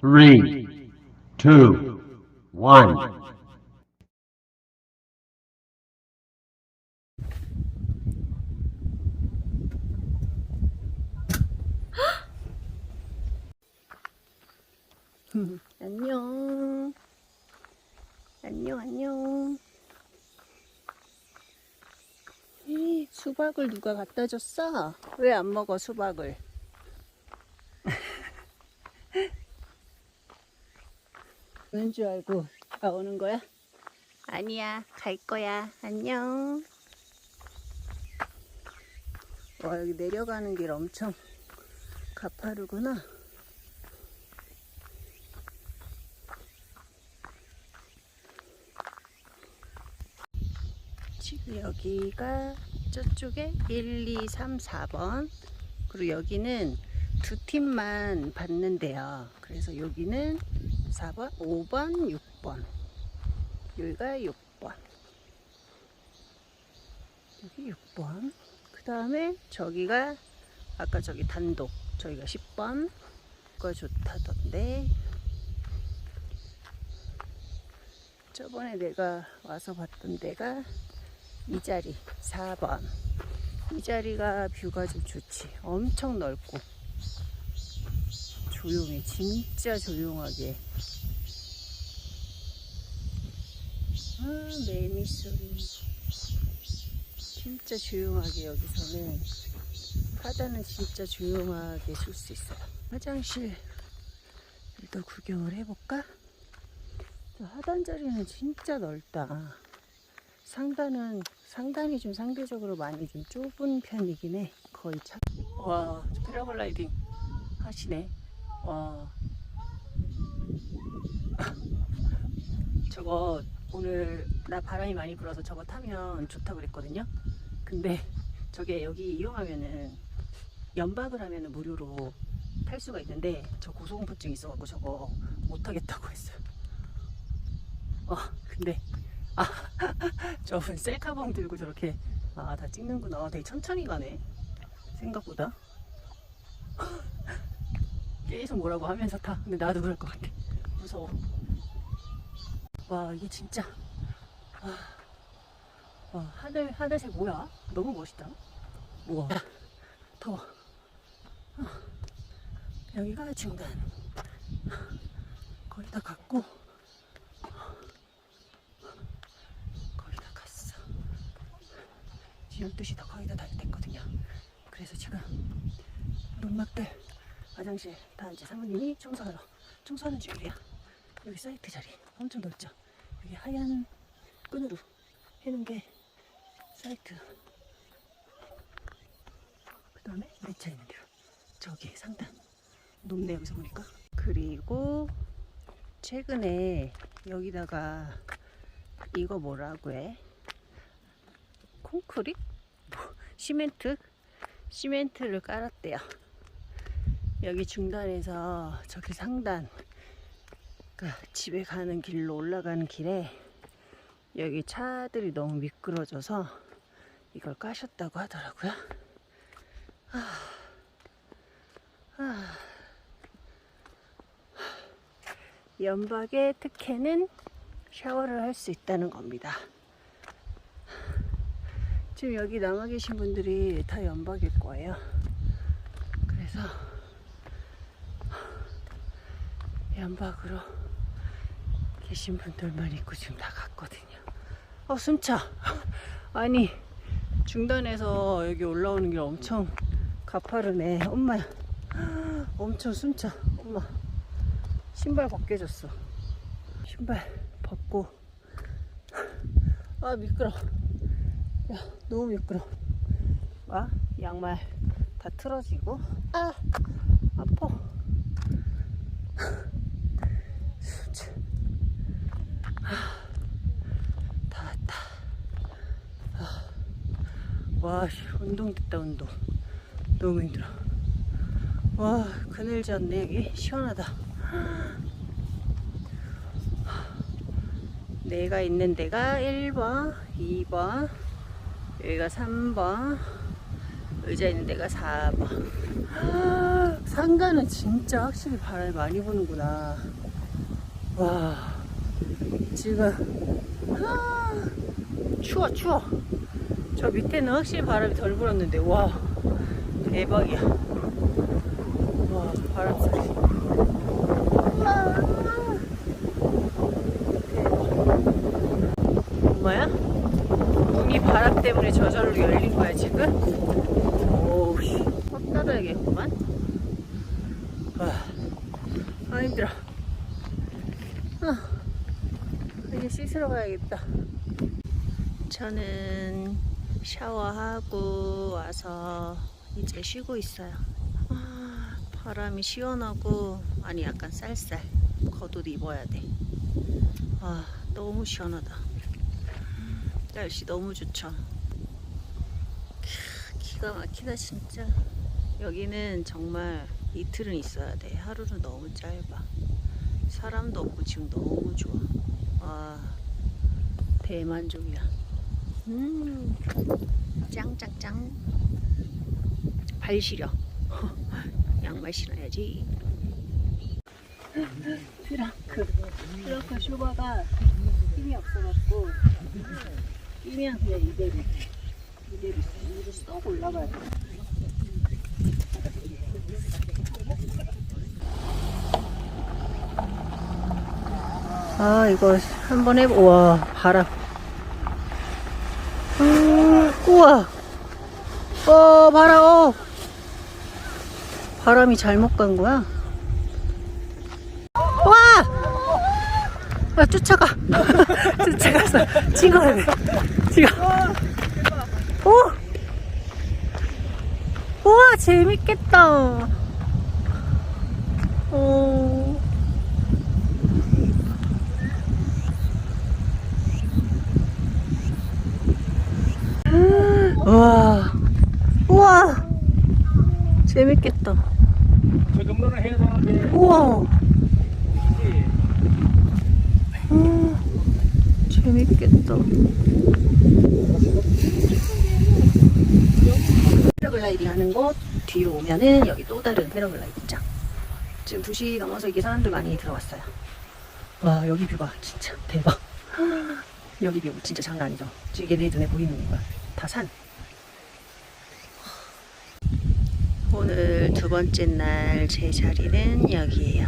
three, two, one. 안녕. 안녕, 안녕. 이 수박을 누가 갖다 줬어? 왜 안 먹어, 수박을? 오는 줄 알고 아 오는 거야? 아니야, 갈 거야. 안녕. 와, 여기 내려가는 길 엄청 가파르구나. 지금 여기가 저쪽에 1, 2, 3, 4번 그리고 여기는 두 팀만 받는데요 그래서 여기는 4번, 5번, 6번. 여기가 6번. 여기 6번. 그 다음에 저기가 아까 저기 단독 저기가 10번. 거 좋다던데. 저번에 내가 와서 봤던 데가 이 자리 4번. 이 자리가 뷰가 좀 좋지. 엄청 넓고 조용해 진짜 조용하게 아 매미 소리 진짜 조용하게 여기서는 바다는 진짜 조용하게 줄수 있어요 화장실 도 구경을 해볼까? 저 하단 자리는 진짜 넓다 상단은 상단이 좀 상대적으로 많이 좀 좁은 편이긴 해. 거의 차. 와, 패러글라이딩 하시네. 와. 저거 오늘 나 바람이 많이 불어서 저거 타면 좋다고 그랬거든요. 근데 저게 여기 이용하면은 연박을 하면은 무료로 탈 수가 있는데 저 고소공포증 있어갖고 저거 못 타겠다고 했어요. 어, 근데 아, 저분 셀카봉 들고 저렇게 아 다 찍는구나 되게 천천히 가네 생각보다 계속 뭐라고 하면서 타 근데 나도 그럴 것 같아. 무서워. 와 이게 진짜. 와, 와 하늘 하늘색 뭐야? 너무 멋있다. 우와. 더워. 어, 여기가 중간. 거의 다 갔고. 거의 다 갔어. 지금 12시 다 거의 다다 됐거든요. 그래서 지금 논막들 화장실 다 이제 사모님이 청소하러 청소하는 중이래요. 여기 사이트 자리 엄청 넓죠. 여기 하얀 끈으로 해놓은 게 사이트. 그 다음에 매차 있는 데로 저기 상단 높네 여기서 보니까. 그리고 최근에 여기다가 이거 뭐라고 해? 콘크릿? 뭐, 시멘트? 시멘트를 깔았대요. 여기 중단에서 저기 상단, 그러니까 집에 가는 길로 올라가는 길에 여기 차들이 너무 미끄러져서 이걸 까셨다고 하더라고요. 아, 아. 연박의 특혜는 샤워를 할 수 있다는 겁니다. 지금 여기 남아 계신 분들이 다 연박일 거예요. 그래서 연박으로 계신 분들만 있고 지금 다 갔거든요. 어, 숨차. 아니, 중단에서 여기 올라오는 길 엄청 가파르네. 엄마, 엄청 숨차. 엄마, 신발 벗겨졌어. 신발 벗고 아 미끄러 야 너무 미끄러 아 양말 다 틀어지고 아 아파 진짜. 아, 다 왔다 아, 와 씨, 운동 됐다 운동 너무 힘들어 와 그늘지 않네 여기 시원하다 내가 있는 데가 1번, 2번, 여기가 3번, 의자 있는 데가 4번. 아, 상가는 진짜 확실히 바람이 많이 부는구나. 와, 지금, 아, 추워, 추워. 저 밑에는 확실히 바람이 덜 불었는데, 와, 대박이야. 와, 바람 소리. 엄마야? 문이 바람 때문에 저절로 열린 거야, 지금? 오우, 씨. 확 닫아야겠구만. 와, 아, 힘들어. 아, 이제 씻으러 가야겠다. 저는 샤워하고 와서 이제 쉬고 있어요. 아, 바람이 시원하고, 아니, 약간 쌀쌀. 겉옷 입어야 돼. 아, 너무 시원하다. 날씨 너무 좋죠. 캬, 기가 막히다 진짜. 여기는 정말 이틀은 있어야 돼. 하루는 너무 짧아. 사람도 없고 지금 너무 좋아. 와 대만족이야. 음 짱짱짱. 발 시려. 양말 신어야지. 트렁크 트렁크 쇼바가 힘이 없어갖고 끼면 그냥 이대로 이대로 이대로 쏙 올라가요. 아 이거 한번 해보. 와 바람. 음, 우와. 어 바람. 어. 바람이 잘못 간 거야. 와. 아, 쫓아가. 쫓아가서 찍어야 돼. 오! 우와, 재밌겠다. 어. 우와. 우와. 재밌겠다. 정도는 우와. 음, 재밌겠다. 패러글라이딩 하는 곳 뒤로 오면은 여기 또 다른 패러글라이딩장. 지금 2시 넘어서 이게 사람들 많이 들어왔어요. 와, 여기 뷰가 진짜 대박. 여기 뷰 진짜 장난 아니죠? 지금 이게 내 눈에 보이는 거야. 다 산. 오늘 두 번째 날 제 자리는 여기에요.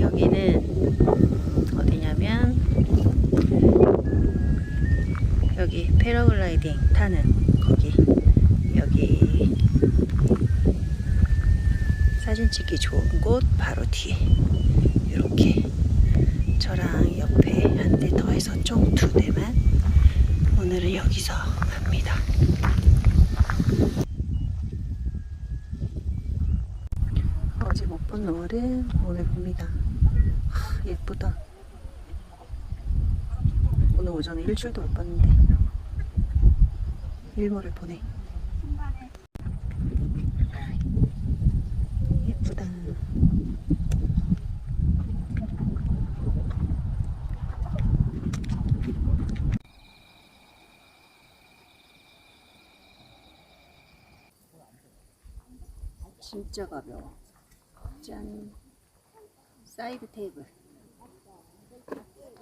여기는 어디냐면 여기 패러글라이딩 타는 거기 여기 사진 찍기 좋은 곳 바로 뒤에 이렇게 저랑 옆에 한 대 더 해서 총 두 대만 오늘은 여기서 합니다. 어제 못 본 노을은 오늘 봅니다. 하, 예쁘다. 오늘 오전에 일출도 못 봤는데 일몰을 보네. 예쁘다. 진짜 가벼워. 짠. 사이드 테이블.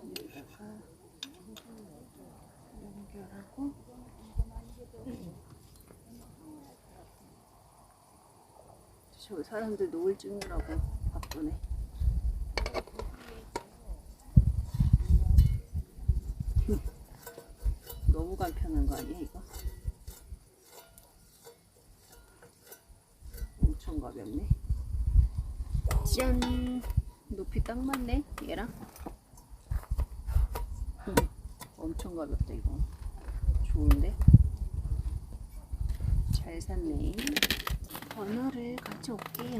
여기다가 연결하고 저 사람들 노을 찍느라고 바쁘네. 너무 간편한 거 아니야 이거? 엄청 가볍네. 짠! 높이 딱 맞네, 얘랑. 음, 엄청 가볍다, 이거. 좋은데? 잘 샀네. 번호를 가져올게요.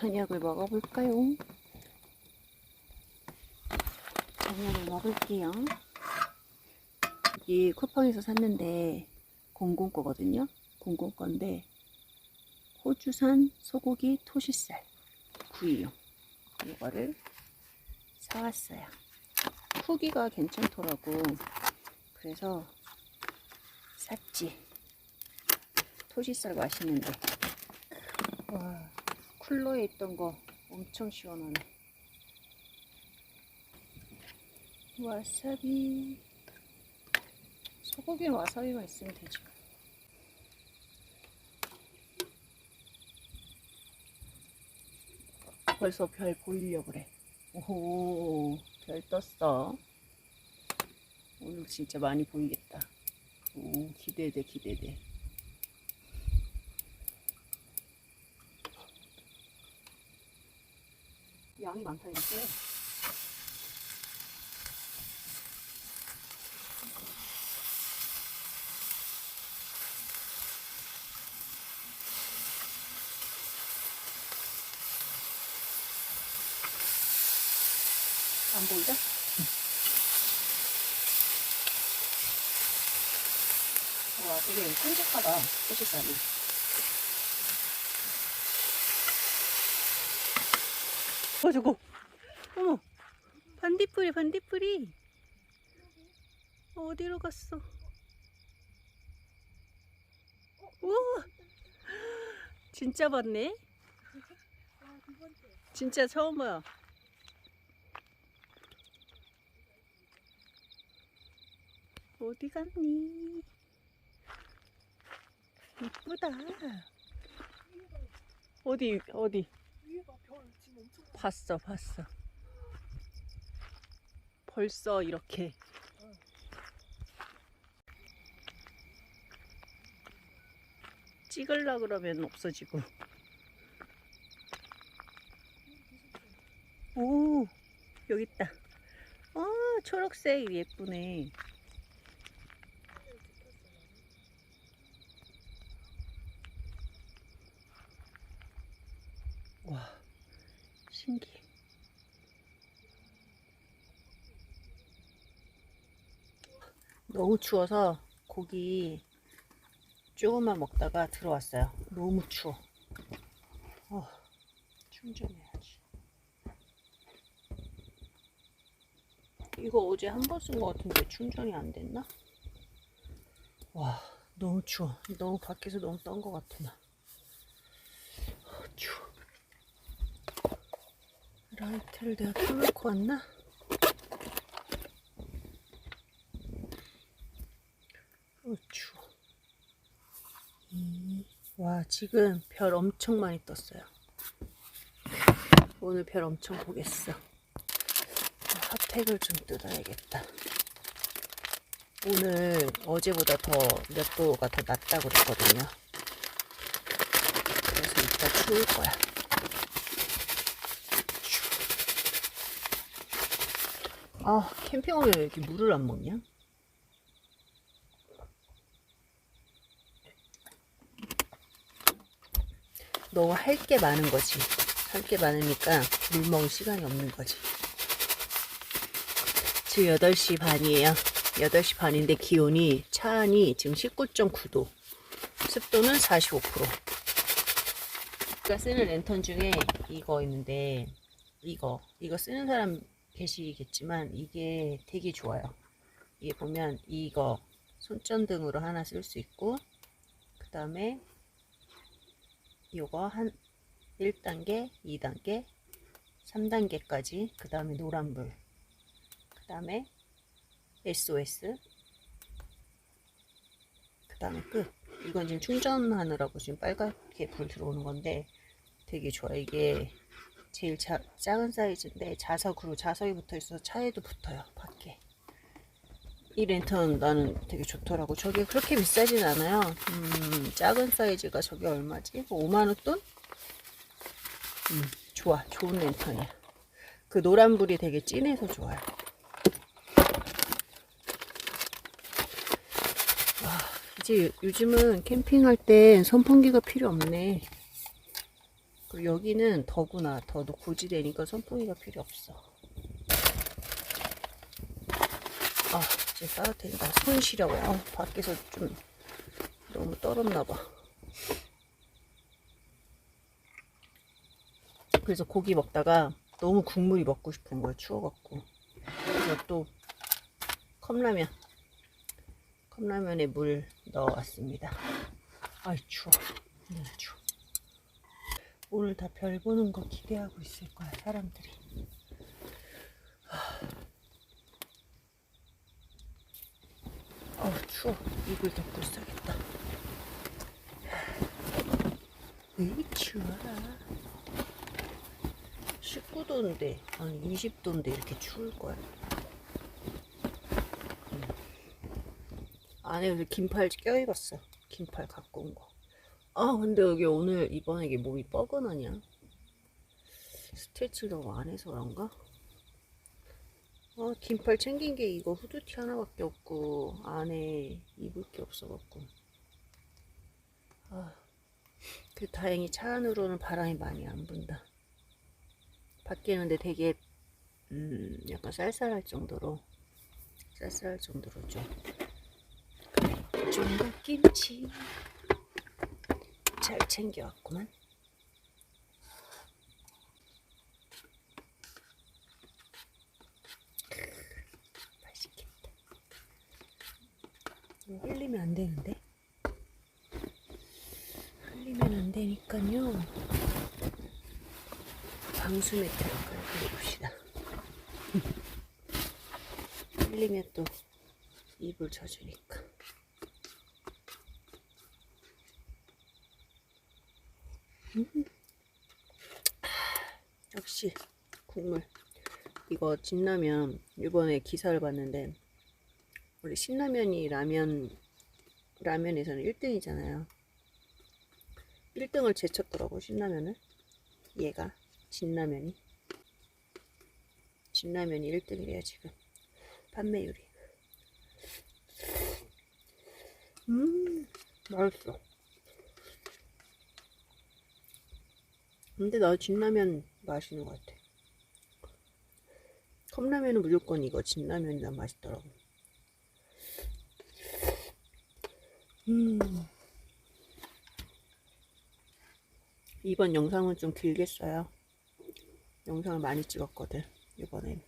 저녁을 먹어볼까요? 저녁을 먹을게요. 이 쿠팡에서 샀는데 공공 거거든요. 공공 건데 호주산 소고기 토시살 구이용 이거를 사왔어요. 후기가 괜찮더라고. 그래서 샀지. 토시살 맛있는데. 와, 쿨러에 있던 거 엄청 시원하네. 와사비. 소고기는 와사비만 있으면 되지. 벌써 별 보이려고 그래. 오, 별 떴어. 오늘 진짜 많이 보이겠다. 오, 기대돼, 기대돼. 양이 많다, 이렇게. 안 보이죠? 와, 되게 끈적하다, 소시살이. 어, 저거. 어머, 반딧불이, 반딧불이. 어디로 갔어? 우와! 진짜 봤네? 진짜 처음 봐요. 어디 갔니? 이쁘다. 어디 어디? 봤어 봤어. 벌써 이렇게. 찍을라 그러면 없어지고. 오 여기 있다. 아 초록색 예쁘네. 와, 신기해. 너무 추워서 고기 조금만 먹다가 들어왔어요. 너무 추워. 어, 충전해야지. 이거 어제 한 번 쓴 것 같은데 충전이 안 됐나? 와, 너무 추워. 너무 밖에서 너무 떤 것 같아, 나. 어, 추워. 라이트를 내가 켜놓고 왔나? 어, 추워. 이, 와, 지금 별 엄청 많이 떴어요. 오늘 별 엄청 보겠어. 핫팩을 좀 뜯어야겠다. 오늘 어제보다 더 몇 도가 더 낮다고 그랬거든요. 그래서 이따 추울 거야. 아, 캠핑 오면 왜 이렇게 물을 안 먹냐? 너무 할 게 많은 거지. 할 게 많으니까 물 먹을 시간이 없는 거지. 지금 8시 반이에요. 8시 반인데 기온이 차 안이 지금 19.9도. 습도는 45%. 제가 쓰는 랜턴 중에 이거 있는데 이거 이거 쓰는 사람 계시겠지만 이게 되게 좋아요. 이게 보면 이거 손전등으로 하나 쓸 수 있고 그 다음에 요거 한 1단계, 2단계, 3단계까지 그 다음에 노란불 그 다음에 SOS 그 다음에 끝 이건 지금 충전하느라고 지금 빨갛게 불 들어오는 건데 되게 좋아요 이게 제일 자, 작은 사이즈인데 자석으로 자석이 붙어 있어서 차에도 붙어요 밖에. 이 랜턴 나는 되게 좋더라고. 저게 그렇게 비싸진 않아요. 음, 작은 사이즈가 저게 얼마지? 5만원 돈? 음, 좋아 좋은 랜턴이야. 그 노란불이 되게 진해서 좋아요. 와, 이제 요즘은 캠핑할 땐 선풍기가 필요 없네 그리고 여기는 더구나 더 고지대니까 선풍기가 필요 없어. 아, 이제 따뜻해진다. 손 시려워. 아, 밖에서 좀 너무 떨었나봐. 그래서 고기 먹다가 너무 국물이 먹고 싶은 거야, 추워갖고. 그래서 또 컵라면. 컵라면에 물 넣어왔습니다. 아이, 추워. 너무 추워. 오늘 다 별 보는 거 기대하고 있을 거야, 사람들이. 어우, 추워. 이불 덮고 있어야겠다. 왜 추워라. 19도인데, 아니 20도인데 이렇게 추울 거야. 음. 안에 그래서 긴팔 껴입었어. 긴팔 갖고 온 거. 아, 근데 여기 오늘 이번에 이게 몸이 뻐근하냐? 스트레치를 너무 안 해서 그런가? 아, 긴팔 챙긴 게 이거 후드티 하나밖에 없고, 안에 입을 게 없어갖고. 아, 그 다행히 차 안으로는 바람이 많이 안 분다. 밖에는데 되게, 음, 약간 쌀쌀할 정도로, 쌀쌀할 정도로 좀. 종갓김치. 잘 챙겨왔구만. 맛있겠다. 흘리면 안 되는데. 흘리면 안 되니까요. 방수 매트를 깔고 봅시다. 흘리면 또 입을 젖으니까. 역시 국물. 이거 진라면 이번에 기사를 봤는데 원래 신라면이 라면 라면에서는 1등이잖아요. 1등을 제쳤더라고 신라면을. 얘가 진라면이 진라면이 1등이래요 지금 판매율이. 음 맛있어. 근데 나 진라면 맛있는 것 같아. 컵라면은 무조건 이거 진라면이 난 맛있더라고. 음. 이번 영상은 좀 길겠어요. 영상을 많이 찍었거든, 이번엔.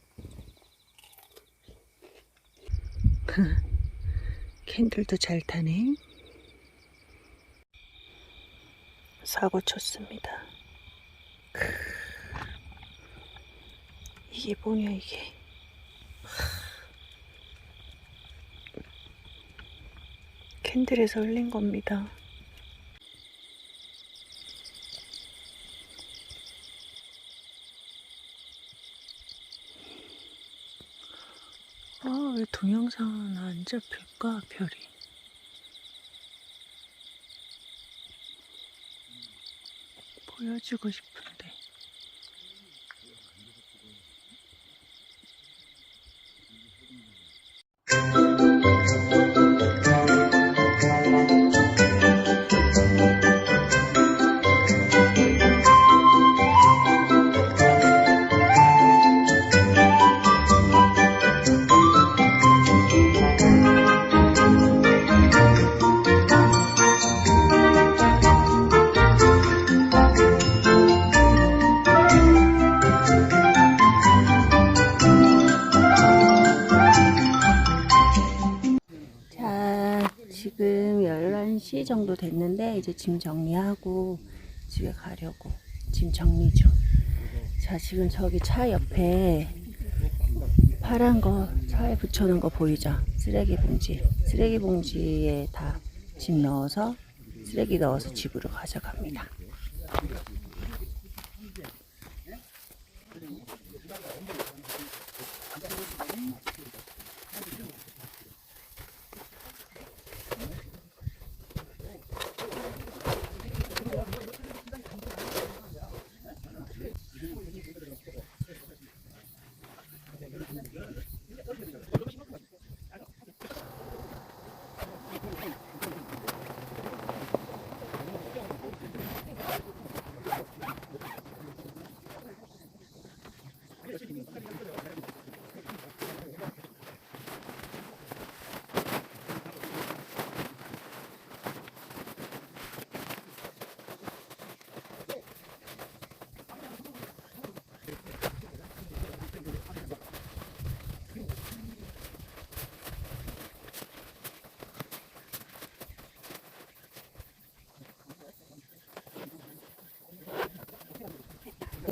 캔들도 잘 타네. 사고 쳤습니다. 이게 뭐냐 이게. 캔들에서 흘린 겁니다. 아 왜 동영상은 안 잡힐까 별이? 보여주고 싶은데 11시 정도 됐는데, 이제 짐 정리하고 집에 가려고. 짐 정리 중. 자, 지금 저기 차 옆에 파란 거 차에 붙여놓은 거 보이죠? 쓰레기 봉지. 쓰레기 봉지에 다 짐 넣어서, 쓰레기 넣어서 집으로 가져갑니다.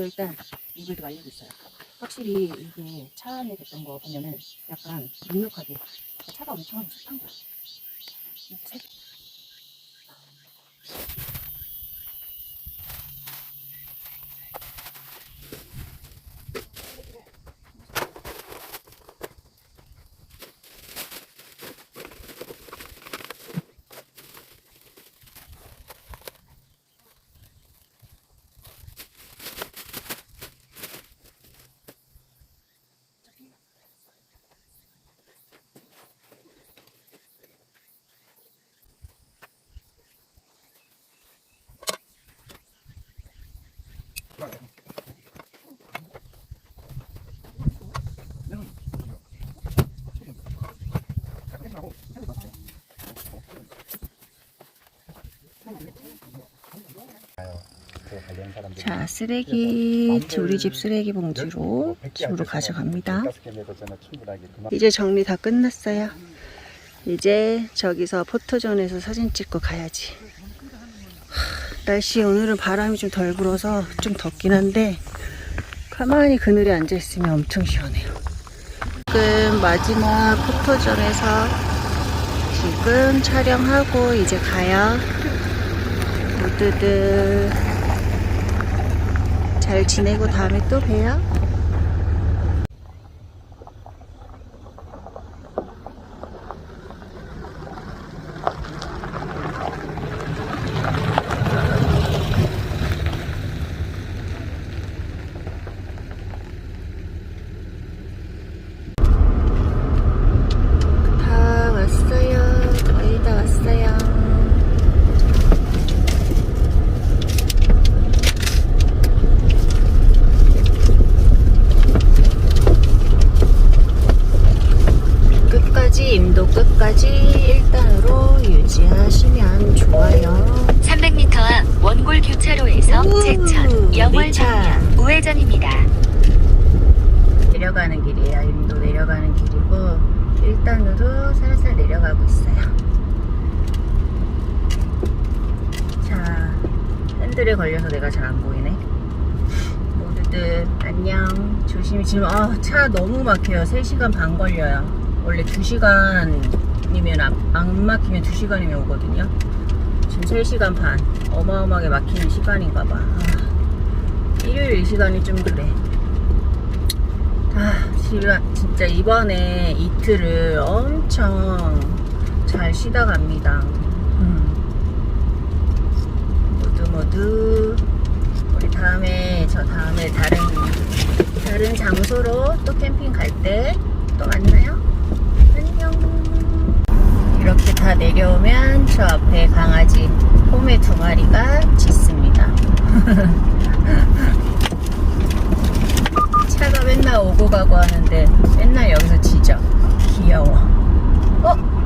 그래서 일단 알려고 있어요. 확실히 이게 차 안에 됐던 거 보면은 약간 눅눅하게 차가 엄청 습한 거야. 자, 쓰레기 우리 집 쓰레기 봉지로 집으로 가져갑니다. 이제 정리 다 끝났어요. 이제 저기서 포토존에서 사진 찍고 가야지. 하, 날씨 오늘은 바람이 좀 덜 불어서 좀 덥긴 한데 가만히 그늘에 앉아 있으면 엄청 시원해요. 지금 마지막 포토존에서 지금 촬영하고 이제 가요. 모두들 잘 지내고 다음에 또 봬요. 다 왔어요. 거의 다 왔어요. 끝까지 임도 끝까지 1단으로 유지하시면 좋아요. 300m 앞 원골 교차로에서 우, 제천 영월 리차. 우회전입니다. 내려가는 길이에요. 임도 내려가는 길이고 1단으로 살살 내려가고 있어요. 자, 핸들에 걸려서 내가 잘 안 보이네. 모두들 안녕. 조심히 지금 아, 차 너무 막혀요. 3시간 반 걸려요. 원래 2시간이면 안, 안 막히면 2시간이면 오거든요. 지금 3시간 반. 어마어마하게 막히는 시간인가 봐. 아, 일요일 이 시간이 좀 그래. 아, 진짜 이번에 이틀을 엄청 잘 쉬다 갑니다. 음. 모두 모두 우리 다음에 저 다음에 다른 다른 장소로 또 캠핑 갈 때 또 만나요. 안녕. 이렇게 다 내려오면 저 앞에 강아지 홈의 두 마리가 짖습니다. 차가 맨날 오고 가고 하는데 맨날 여기서 짖어. 귀여워. 어?